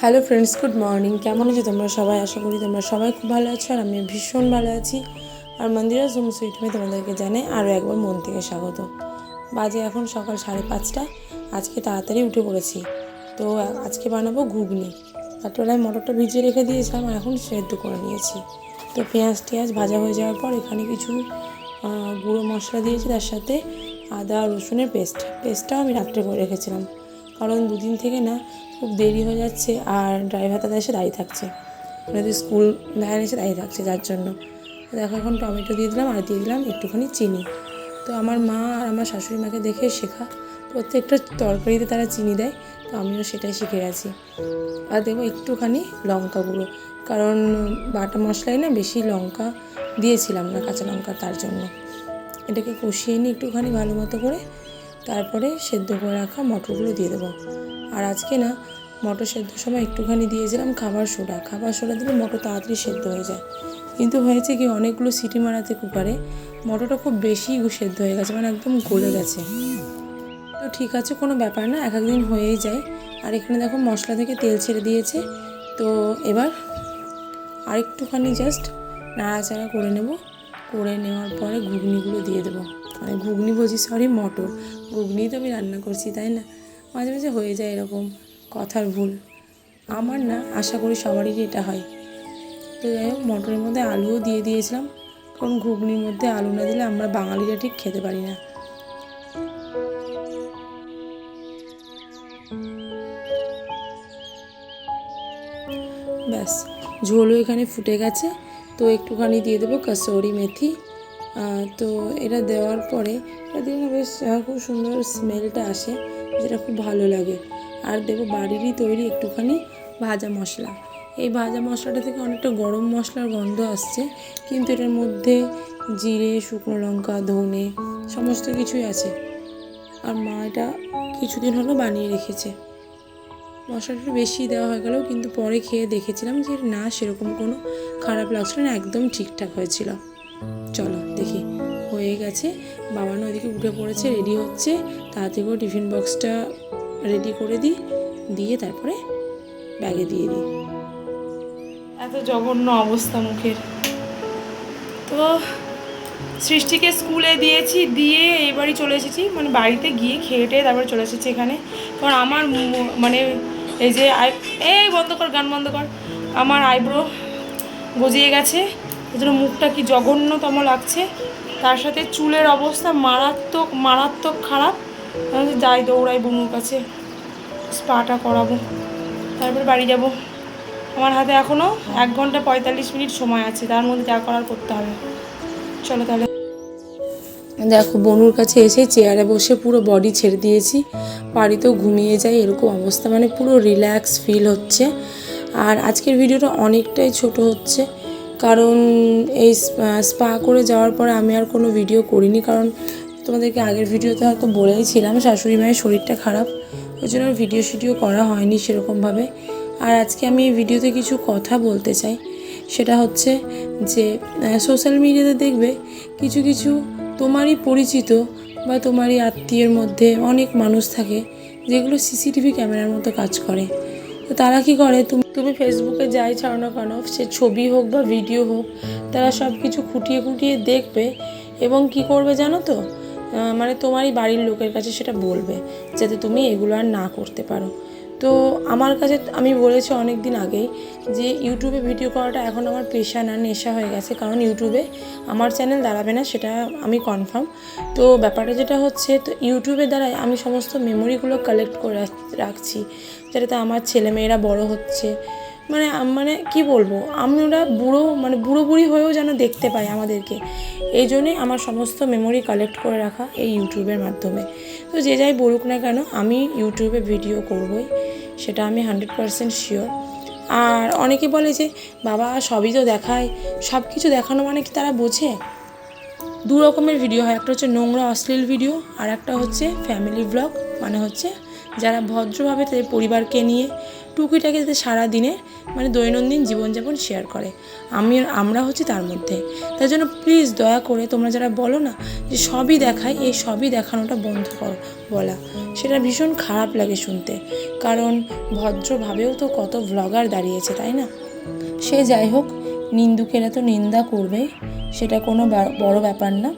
Hello friends good morning কেমন আছো তোমরা সবাই? আশা করি তোমরা সবাই খুব ভালো আছো আর আমি ভীষণ ভালো আছি। আর মন্দিরা জুম সুইটমে তোমাদেরকে জানাই আরও একবার মন থেকে স্বাগত। বাজে এখন সকাল সাড়ে পাঁচটা। আজকে তাড়াতাড়ি উঠে পড়েছি। তো আজকে বানাবো ঘুগনি। রাত্রবেলায় মটরটা ভিজিয়ে রেখে দিয়েছিলাম আর এখন সেদ্ধ করে নিয়েছি। তো পেঁয়াজ টিয়াজ ভাজা হয়ে যাওয়ার পর এখানে কিছু গুঁড়ো মশলা দিয়েছি, তার সাথে আদা রসুনের পেস্ট। পেস্টটাও আমি রাত্রে করে রেখেছিলাম। কারণ দুদিন থেকে না খুব দেরি হয়ে যাচ্ছে আর ড্রাইভার দাদা এসে দাঁড়িয়ে থাকছে। ওনাদের স্কুল ভ্যান এসে দাঁড়িয়ে থাকছে যার জন্য। দেখো এখন টমেটো দিয়ে দিলাম আর দিয়ে দিলাম, একটুখানি চিনি। তো আমার মা আর আমার শাশুড়ি মাকে দেখে শেখা। প্রত্যেকটা তরকারিতে তারা চিনি দেয়, তো আমিও সেটাই শিখে গেছি। আর দেবো একটুখানি লঙ্কা গুঁড়ো, কারণ বাটা মশলায় না বেশি লঙ্কা দিয়েছিলাম না কাঁচা লঙ্কা তার জন্য। এটাকে কষিয়ে নিই একটুখানি ভালো মতো করে তারপরে সেদ্ধ করে রাখা মটরগুলো দিয়ে দেবো। আর আজকে না মটর সেদ্ধর সময় একটুখানি দিয়েছিলাম খাবার সোডা। খাবার সোডা দিলে মটর তাড়াতাড়ি সেদ্ধ হয়ে যায়। কিন্তু হয়েছে কি অনেকগুলো সিটি মারাতে কুকারে মটরটা খুব বেশি সেদ্ধ হয়ে গেছে মানে একদম গলে গেছে। তো ঠিক আছে, কোনো ব্যাপার না, এক একদিন হয়েই যায়। আর এখানে দেখো মশলা থেকে তেল ছেড়ে দিয়েছে। তো এবার আরেকটুখানি জাস্ট নাড়াচাড়া করে নেব। করে নেওয়ার পরে ঘুগনিগুলো দিয়ে দেবো। মানে ঘুগনি বলছি সরি মটর। ঘুগনি তো আমি রান্না করছি, তাই না? মাঝে মাঝে হয়ে যায় এরকম কথার ভুল। আমার না, আশা করি সবারই এটা হয়। তো যাই হোক, মটরের মধ্যে আলুও দিয়ে দিয়েছিলাম। কারণ ঘুগনির মধ্যে আলু না দিলে আমরা বাঙালিরা ঠিক খেতে পারি না। ব্যাস, ঝোলও এখানে ফুটে গেছে। তো একটুখানি দিয়ে দেবো কাসৌরি মেথি। তো এটা দেওয়ার পরে এটা না বেশ খুব সুন্দর স্মেলটা আসে। যেটা খুব ভালো লাগে। আর দেবো বাড়িরই তৈরি একটুখানি ভাজা মশলা। এই ভাজা মশলাটা থেকে অনেকটা গরম মশলার গন্ধ আসছে, কিন্তু এটার মধ্যে জিরে, শুকনো লঙ্কা, ধনে সমস্ত কিছুই আছে। আর মা এটা কিছুদিন হলো বানিয়ে রেখেছে। মশলাটা বেশি দেওয়া হয়ে গেলেও কিন্তু পরে খেয়ে দেখেছিলাম যে না, সেরকম কোনো খারাপ লাগছিল না, একদম ঠিকঠাক হয়েছিল। চলো দেখি, হয়ে গেছে। বাবা ওদিকে উঠে পড়েছে, রেডি হচ্ছে। তাড়াতাড়ি করে টিফিন বক্সটা রেডি করে দিই, দিয়ে তারপরে ব্যাগে দিয়ে দিই। এত জঘন্য অবস্থা মুখের। তো সৃষ্টিকে স্কুলে দিয়েছি, দিয়ে বাড়ি চলে এসেছি মানে বাড়িতে গিয়ে খেয়ে টেয়ে তারপরে চলে এসেছি এখানে। কারণ আমার মানে এই যে আই, এই বন্ধ কর, গান বন্ধ কর। আমার আইব্রো গজিয়ে গেছে জন্য মুখটা কি জঘন্যতম লাগছে। তার সাথে চুলের অবস্থা মারাত্মক মারাত্মক খারাপ। যাই দৌড়াই বনুর কাছে, স্পাটা করাবো। তারপরে বাড়ি যাব। আমার হাতে এখনও এক ঘণ্টা পঁয়তাল্লিশ মিনিট সময় আছে, তার মধ্যে যা করার করতে হবে। চলো তাহলে। দেখো, বনুর কাছে এসে চেয়ারে বসে পুরো বডি ছেড়ে দিয়েছি। বাড়িতেও ঘুমিয়ে যাই, এরকম অবস্থা। মানে পুরো রিল্যাক্স ফিল হচ্ছে। আর আজকের ভিডিওটা অনেকটাই ছোট হচ্ছে। কারণ এই স্পা করে যাওয়ার পরে আমি আর কোনো ভিডিও করিনি। কারণ তোমাদেরকে আগের ভিডিওতে হয়তো বলেইছিলাম, শাশুড়ি মায়ের শরীরটা খারাপ। ওই জন্য ভিডিও শিডিও করা হয়নি সেরকমভাবে। আর আজকে আমি এই ভিডিওতে কিছু কথা বলতে চাই। সেটা হচ্ছে যে সোশ্যাল মিডিয়াতে দেখবে কিছু কিছু তোমারই পরিচিত বা তোমারই আত্মীয়ের মধ্যে অনেক মানুষ থাকে যেগুলো সিসিটিভি ক্যামেরার মতো কাজ করে। তো তারা কি করে? তুমি তুমি ফেসবুকে যাই ছাড়ো না কেন, সে ছবি হোক বা ভিডিও হোক, তারা সব কিছু খুঁটিয়ে খুঁটিয়ে দেখবে এবং কি করবে জানো তো? মানে তোমারই বাড়ির লোকের কাছে সেটা বলবে, যাতে তুমি এগুলো আর না করতে পারো। তো আমার কাছে আমি বলেছি অনেক দিন আগেই যে ইউটিউবে ভিডিও করাটা এখন আমার পেশা না, নেশা হয়ে গেছে। কারণ ইউটিউবে আমার চ্যানেল দাঁড়াবে না, সেটা আমি কনফার্ম তো ব্যাপারটা যেটা হচ্ছে, তো ইউটিউবের দ্বারাই আমি সমস্ত মেমোরিগুলো কালেক্ট করে রাখছি যেটাতে আমার ছেলেমেয়েরা বড় হচ্ছে। মানে মানে কি বলব আমরা বুড়ো মানে বুড়ো বুড়ি হয়েও যেন দেখতে পাই আমাদেরকে। এই জন্যই আমার সমস্ত মেমোরি কালেক্ট করে রাখা এই ইউটিউবের মাধ্যমে। তো যে যাই বলুক না কেন, আমি ইউটিউবে ভিডিও করবই, সেটা আমি হান্ড্রেড পারসেন্ট শিওর আর অনেকে বলে যে, বাবা, সবই তো দেখায়। সব কিছু দেখানো মানে কি তারা বোঝে? দু রকমের ভিডিও হয়। একটা হচ্ছে নোংরা, অশ্লীল ভিডিও আর একটা হচ্ছে ফ্যামিলি ব্লগ মানে হচ্ছে যারা ভদ্রভাবে তাদের পরিবারকে নিয়ে টুকিটাকি যাতে সারাদিনে মানে দৈনন্দিন জীবনযাপন শেয়ার করে। আমি আমরা হচ্ছি তার মধ্যে। তাই জন্য প্লিজ দয়া করে তোমরা যারা বলো না, যে সবই দেখায়, এই সবই দেখানোটা বন্ধ করো, বলা। সেটা ভীষণ খারাপ লাগে শুনতে। কারণ ভদ্রভাবেও তো কত ভ্লগার দাঁড়িয়েছে, তাই না? সে যাই হোক, নিন্দুকেরা তো নিন্দা করবে সেটা কোনো বড় ব্যাপার না।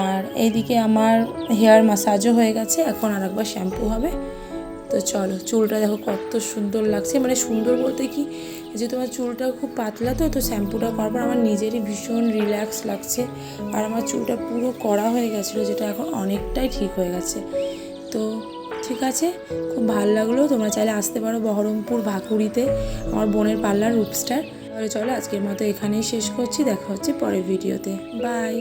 আর এইদিকে আমার হেয়ার মাসাজও হয়ে গেছে, এখন আর একবার শ্যাম্পু হবে। তো চলো, চুলটা দেখো কত সুন্দর লাগছে। মানে সুন্দর বলতে কি যে তোমার চুলটা খুব পাতলা তো তো শ্যাম্পুটা করার পর আমার নিজেরই ভীষণ রিল্যাক্স লাগছে। আর আমার চুলটা পুরো কড়া হয়ে গেছিল, যেটা এখন অনেকটাই ঠিক হয়ে গেছে। তো ঠিক আছে, খুব ভালো লাগল। তোমরা চাইলে আসতে পারো বহরমপুর ভাকুড়িতে, আমার বোনের পার্লার রূপস্টার। তাহলে চলো, আজকের মতো এখানেই শেষ করছি। দেখা হচ্ছে পরের ভিডিওতে। বাই